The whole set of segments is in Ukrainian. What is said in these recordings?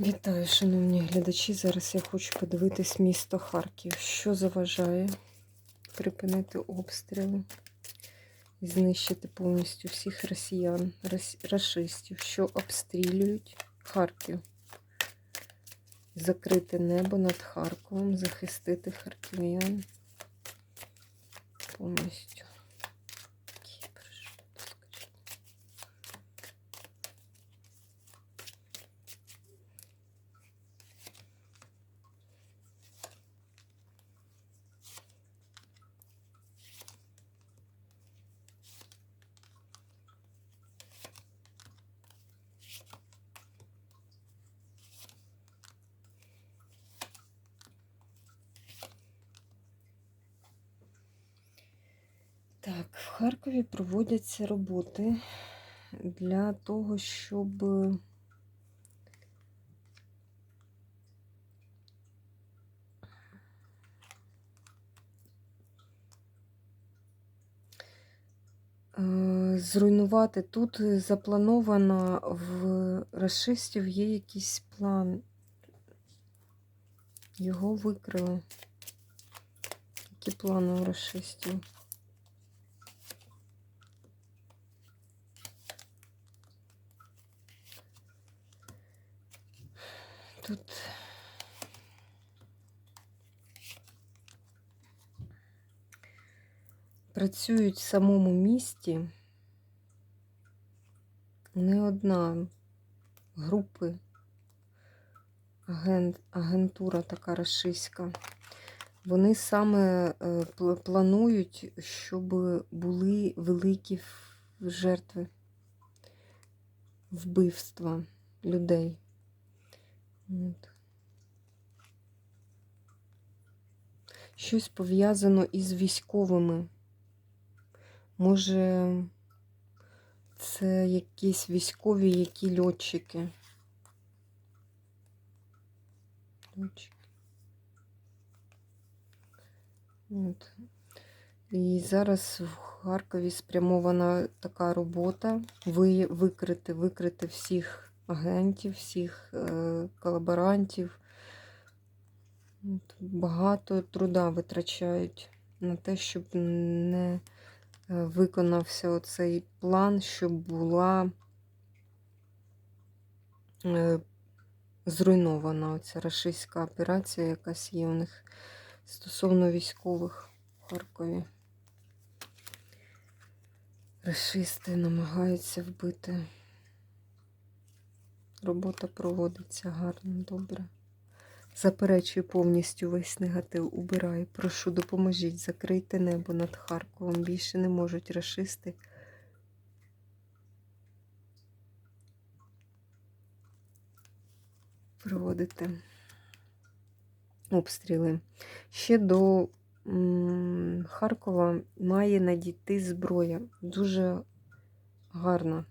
Вітаю, шановні глядачі. Зараз я хочу подивитись місто Харків. Що заважає припинити обстріли і знищити повністю всіх росіян, рос- рашистів, що обстрілюють Харків. Закрити небо над Харковом, захистити харків'ян повністю. Так, в Харкові проводяться роботи для того, щоб е, зруйнувати. Тут заплановано в расистів є якийсь план. Його викрили. Які плани у расистів? Тут працюють в самому місті не одна групи, агент, агентура така рашистська. Вони саме е, планують, щоб були великі жертви вбивства людей. От. Щось пов'язано із військовими. Може, це якісь військові, які льотчики. От. І зараз в Харкові спрямована така робота ви, викрити, викрити всіх агентів, всіх е, колаборантів. Багато труда витрачають на те, щоб не е, виконався оцей план, щоб була е, зруйнована оця рашистська операція, якась є у них стосовно військових в Харкові. Рашисти намагаються вбити. Робота проводиться гарно, добре. Заперечую повністю весь негатив. Убираю. Прошу, допоможіть, закрийте небо над Харковом. Більше не можуть рашисти. Проводити обстріли. Ще до Харкова має надійти зброя. Дуже гарна.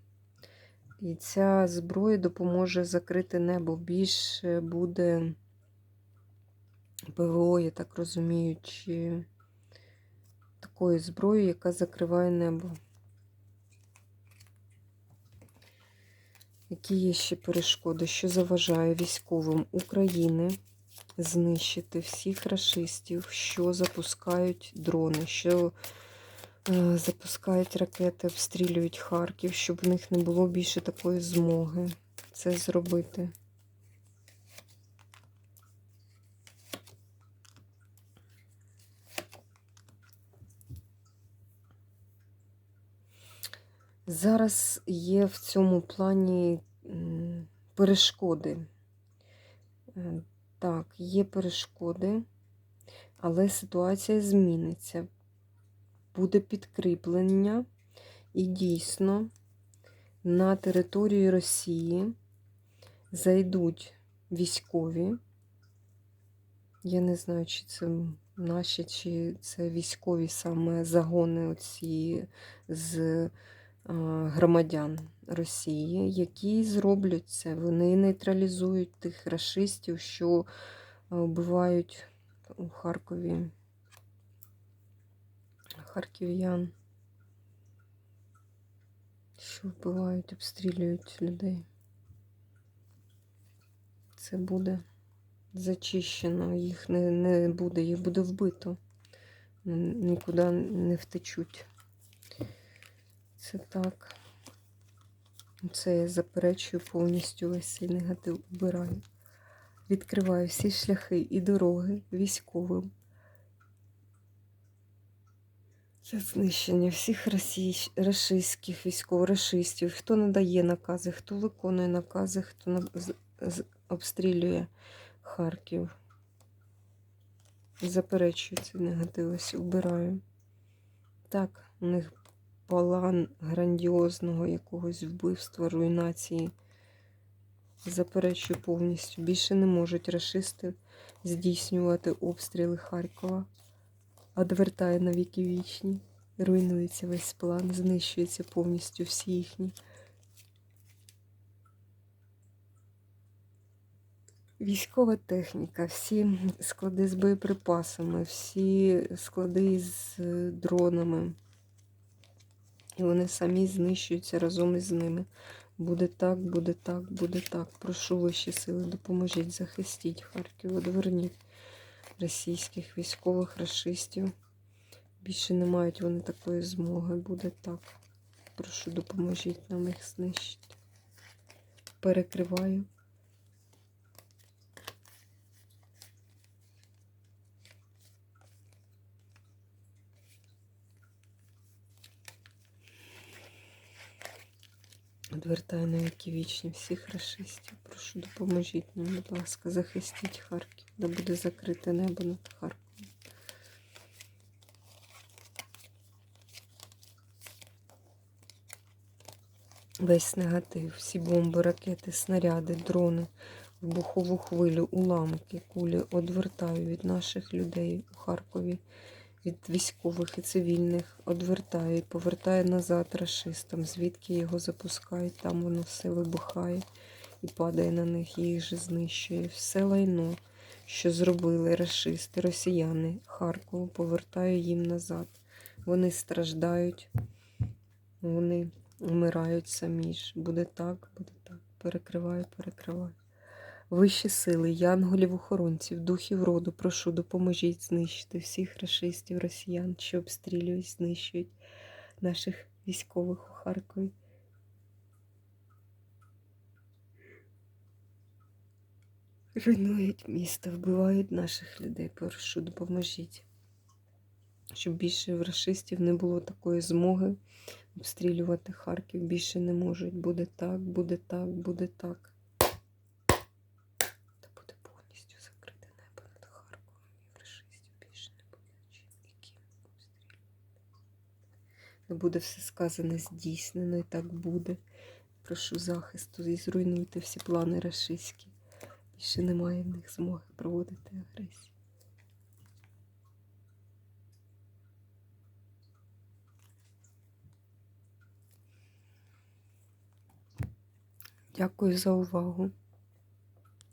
І ця зброя допоможе закрити небо. Більше буде ПВО, я так розумію, чи такої зброї, яка закриває небо. Які є ще перешкоди, що заважає військовим України знищити всіх рашистів, що запускають дрони, що запускають ракети, обстрілюють Харків, щоб в них не було більше такої змоги це зробити. Зараз є в цьому плані перешкоди. Е, Так, є перешкоди, але ситуація зміниться. Буде підкріплення, і дійсно на територію Росії зайдуть військові. Я не знаю, чи це наші, чи це військові саме загони оці з громадян Росії, які зроблять це. Вони нейтралізують тих рашистів, що вбивають у Харкові харків'ян, що вбивають, обстрілюють людей. Це буде зачищено, їх не, не буде, їх буде вбито. Нікуди не втечуть. Це так. Це я заперечую повністю весь цей негатив убираю. Відкриваю всі шляхи і дороги військовим. Це знищення всіх російсь... рашистських військово-рашистів. Хто надає накази, хто виконує накази, хто обстрілює Харків. Заперечую ці негатив, ось убираю. Так, у них план грандіозного якогось вбивства, руйнації. Заперечую повністю. Більше не можуть рашисти здійснювати обстріли Харкова. Одвертає на віки вічні. Руйнується весь план, знищується повністю всі їхні. Військова техніка, всі склади з боєприпасами, всі склади з е, дронами. І вони самі знищуються разом із ними. Буде так, буде так, буде так. Прошу вищі сили, допоможіть, захистіть Харків, одверніть російських військових расистів. Більше не мають вони такої змоги. Буде так. Прошу, допоможіть нам їх знищити. Перекриваю. Одвертаю на віки вічні всіх рашистів. Прошу, допоможіть нам, будь ласка, захистіть Харків, де буде закрите небо над Харковом. Весь негатив, всі бомби, ракети, снаряди, дрони, вибухову хвилю, уламки, кулі одвертаю від наших людей у Харкові, від військових і цивільних, одвертаю і повертаю назад рашистам, звідки його запускають, там воно все вибухає і падає на них, їх же знищує. Все лайно, що зробили рашисти, росіяни Харкову, повертаю їм назад. Вони страждають, вони вмирають самі ж. Буде так, буде так. Перекриваю, перекриваю. Вищі сили, янголів, охоронців, духів роду, прошу, допоможіть знищити всіх рашистів, росіян, що обстрілюють, знищують наших військових у Харкові. Руйнують місто, вбивають наших людей. Прошу, допоможіть. Щоб більше в рашистів не було такої змоги обстрілювати Харків. Більше не можуть. Буде так, буде так, буде так. Та буде повністю закрите небо над Харковом і в рашистів більше не буде чим яким обстрілювати. Не буде все сказане здійснено і так буде. Прошу захисту і зруйнуйте всі плани рашистські. Більше немає в них змоги проводити агресію. Дякую за увагу.